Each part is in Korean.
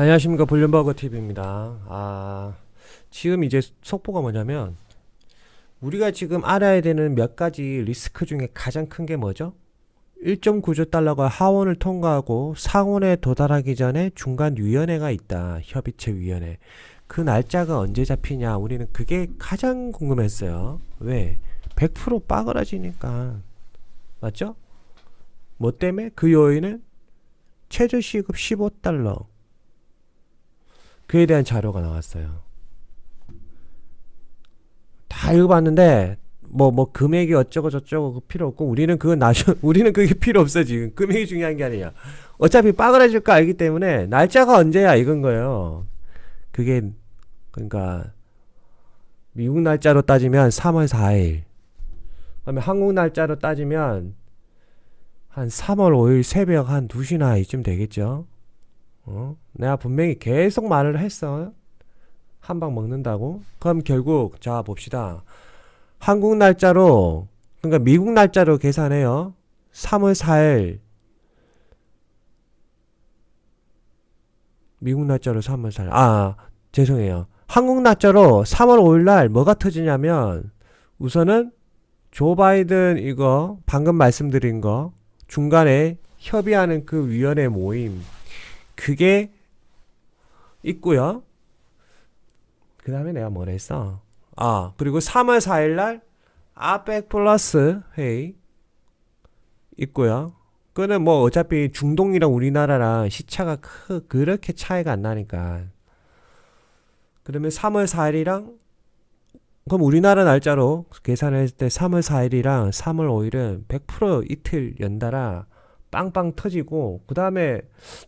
안녕하십니까 볼륨버거 TV입니다. 아 지금 이제 속보가 뭐냐면 우리가 지금 알아야 되는 몇 가지 리스크 중에 가장 큰 게 뭐죠? 1.9조 달러가 하원을 통과하고 상원에 도달하기 전에 중간 위원회가 있다. 협의체 위원회. 그 날짜가 언제 잡히냐? 우리는 그게 가장 궁금했어요. 왜? 100% 빠그라지니까. 맞죠? 뭐 때문에? 그 요인은 최저시급 15달러. 그에 대한 자료가 나왔어요. 다 읽어봤는데 뭐뭐 금액이 어쩌고 저쩌고 그 필요 없고 우리는 그건 나중 우리는 그게 필요 없어 지금 금액이 중요한 게 아니야. 어차피 빠그라질 거 알기 때문에 날짜가 언제야 이건 거예요. 그게 그러니까 미국 날짜로 따지면 3월 4일. 그다음에 한국 날짜로 따지면 한 3월 5일 새벽 한 2시나 이쯤 되겠죠. 어? 내가 분명히 계속 말을 했어. 한 방 먹는다고? 그럼 결국 자 봅시다. 한국 날짜로 그러니까 미국 날짜로 계산해요. 3월 4일 미국 날짜로 3월 4일 아 죄송해요. 한국 날짜로 3월 5일 날 뭐가 터지냐면 우선은 조 바이든 이거 방금 말씀드린 거 중간에 협의하는 그 위원회 모임 그게 있고요. 그 다음에 내가 뭘 했어? 아, 그리고 3월 4일 날 아펙 플러스 회의 있고요. 그거는 뭐 어차피 중동이랑 우리나라랑 시차가 크, 그렇게 차이가 안 나니까. 그러면 3월 4일이랑 그럼 우리나라 날짜로 계산했을 때 3월 4일이랑 3월 5일은 100% 이틀 연달아 빵빵 터지고 그 다음에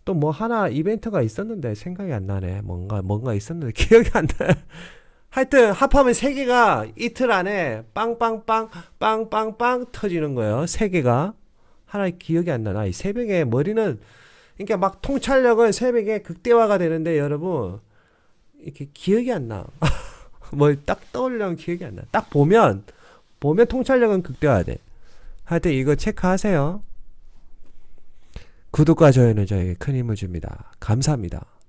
또 뭐 하나 이벤트가 있었는데 생각이 안 나네. 뭔가 뭔가 있었는데 기억이 안 나. 하여튼 합하면 세 개가 이틀 안에 빵빵빵 빵빵빵 터지는 거예요. 세 개가 하나 기억이 안 나나. 이 새벽에 머리는 그러니까 막 통찰력은 새벽에 극대화가 되는데 여러분 이렇게 기억이 안 나. 뭘 딱 떠올리면 기억이 안 나. 딱 보면 보면 통찰력은 극대화돼. 하여튼 이거 체크하세요. 구독과 좋아요는 저에게 큰 힘을 줍니다. 감사합니다.